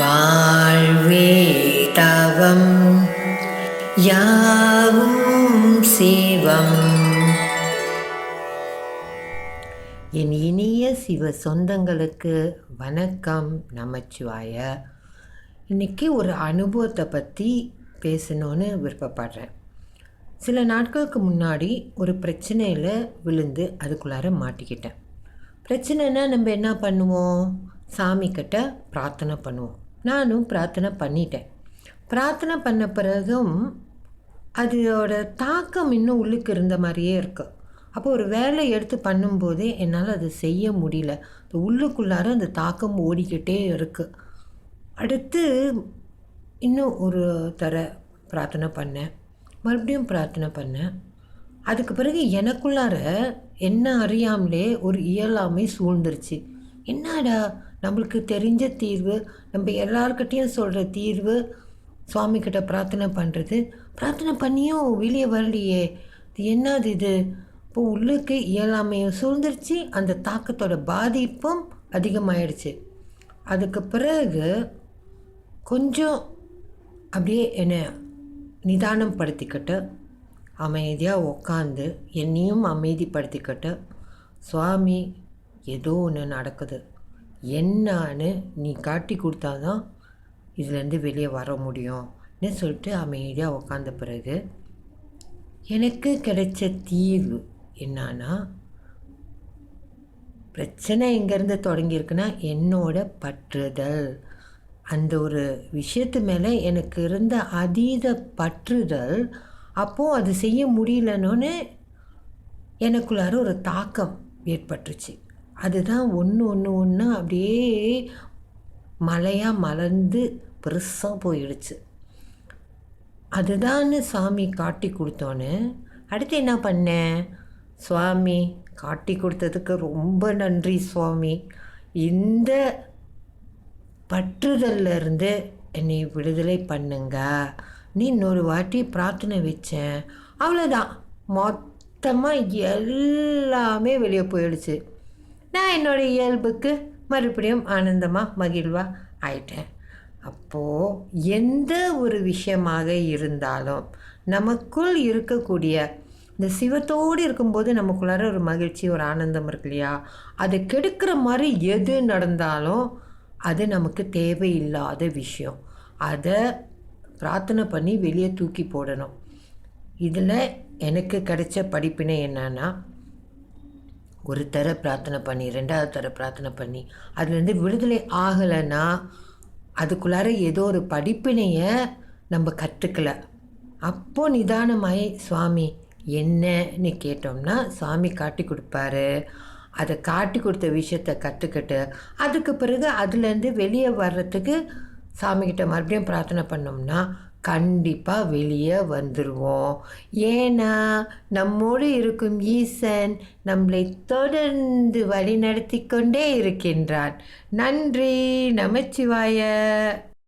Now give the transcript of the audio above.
வாழ்வே தவம் யாவும் சிவம். என் இனிய சிவ சொந்தங்களுக்கு வணக்கம் நமச்சிவாய. இன்னைக்கு ஒரு அனுபவத்தை பற்றி பேசணும்னு விருப்பப்படுறேன். சில நாட்களுக்கு முன்னாடி ஒரு பிரச்சனையில் விழுந்து அதுக்குள்ளார மாட்டிக்கிட்டேன். பிரச்சனைனா நம்ம என்ன பண்ணுவோம்? சாமிக்கிட்ட பிரார்த்தனை பண்ணுவோம். நானும் பிரார்த்தனை பண்ணிட்டேன். பிரார்த்தனை பண்ண பிறகும் அதோட தாக்கம் இன்னும் உள்ளுக்கு இருந்த மாதிரியே இருக்கு. அப்போ ஒரு வேலை எடுத்து பண்ணும்போதே என்னால் அதை செய்ய முடியல. உள்ளுக்குள்ளார அந்த தாக்கம் ஓடிக்கிட்டே இருக்குது அடுத்து இன்னும் ஒரு தர பிரார்த்தனை பண்ணேன். மறுபடியும் பிரார்த்தனை பண்ணேன். அதுக்கு பிறகு எனக்குள்ளார என்ன அறியாமலே ஒரு இயலாமை சூழ்ந்துருச்சு. என்னடா நம்மளுக்கு தெரிஞ்ச தீர்வு? நம்ம எல்லார்கிட்டேயும் சொல்கிற தீர்வு? சுவாமிக்கிட்ட பிரார்த்தனை பண்ணுறது பிரார்த்தனை பண்ணியும் வெளியே வரலையே. இது என்னது இது? இப்போ உள்ளுக்கு இயலாமையும் சூழ்ந்துருச்சு. அந்த தாக்கத்தோட பாதிப்பும் அதிகமாயிடுச்சு. அதுக்கு பிறகு கொஞ்சம் அப்படியே என்னை நிதானம் படுத்திக்கிட்டு அமைதியாக உக்காந்து என்னையும் அமைதிப்படுத்திக்கிட்டு சுவாமி ஏதோ ஒன்று நடக்குது. என்னான்னு நீ காட்டி கொடுத்தாதான் இதுலேருந்து வெளியே வர முடியும்னு சொல்லிட்டு அமைதியாக உக்காந்த பிறகு எனக்கு கிடைச்ச தீர்வு என்னன்னா பிரச்சனை எங்கேருந்து தொடங்கியிருக்குன்னா என்னோட பற்றுதல். அந்த ஒரு விஷயத்து மேலே எனக்கு இருந்த அதீத பற்றுதல் அப்போது அது செய்ய முடியலன்னு எனக்குள்ளார ஒரு தாக்கம் ஏற்பட்டுச்சு. அதுதான் ஒன்று ஒன்று ஒன்று அப்படியே மலையாக மலர்ந்து பெருசாக போயிடுச்சு. அதுதான்னு சாமி காட்டி கொடுத்தோன்னு அடுத்து என்ன பண்ணேன் சுவாமி காட்டி கொடுத்ததுக்கு ரொம்ப நன்றி சுவாமி. இந்த பற்றுதல்லிருந்து என்னை விடுதலை பண்ணுங்க. நீ இன்னொரு வாட்டி பிரார்த்தனை வச்சேன். அவ்வளோதான் மொத்தமாக எல்லாமே வெளியே போயிடுச்சு. நான் என்னோட இயல்புக்கு மறுபடியும் ஆனந்தமாக மகிழ்வாக ஆயிட்டேன். அப்போது எந்த ஒரு விஷயமாக இருந்தாலும் நமக்குள் இருக்கக்கூடிய இந்த சிவத்தோடு இருக்கும்போது நமக்குள்ளார ஒரு மகிழ்ச்சி ஒரு ஆனந்தம் இருக்கு இல்லையா? அதை கெடுக்கிற மாதிரி எது நடந்தாலும் அது நமக்கு தேவையில்லாத விஷயம். அதை பிரார்த்தனை பண்ணி வெளியே தூக்கி போடணும். இதில் எனக்கு கிடைச்ச படிப்பினை என்னென்னா ஒரு தர பிரார்த்தனை பண்ணி ரெண்டாவது தர பிரார்த்தனை பண்ணி அதுலேருந்து விடுதலை ஆகலைன்னா அதுக்குள்ளார ஏதோ ஒரு படிப்பினையை நம்ம கற்றுக்கல அப்போ நிதானமாய் சுவாமி என்னன்னு கேட்டோம்னா சுவாமி காட்டி கொடுப்பாரு. அதை காட்டி கொடுத்த விஷயத்த கற்றுக்கிட்டு அதுக்கு பிறகு அதுலேருந்து வெளியே வர்றதுக்கு சாமிக்கிட்ட மறுபடியும் பிரார்த்தனை பண்ணோம்னா கண்டிப்பாக வெளியே வந்துடுவோம் ஏன்னா நம்மோடு இருக்கும் ஈசன் நம்மளை தொடர்ந்து வழிநடத்தி கொண்டே இருக்கின்றான். நன்றி நமச்சிவாய.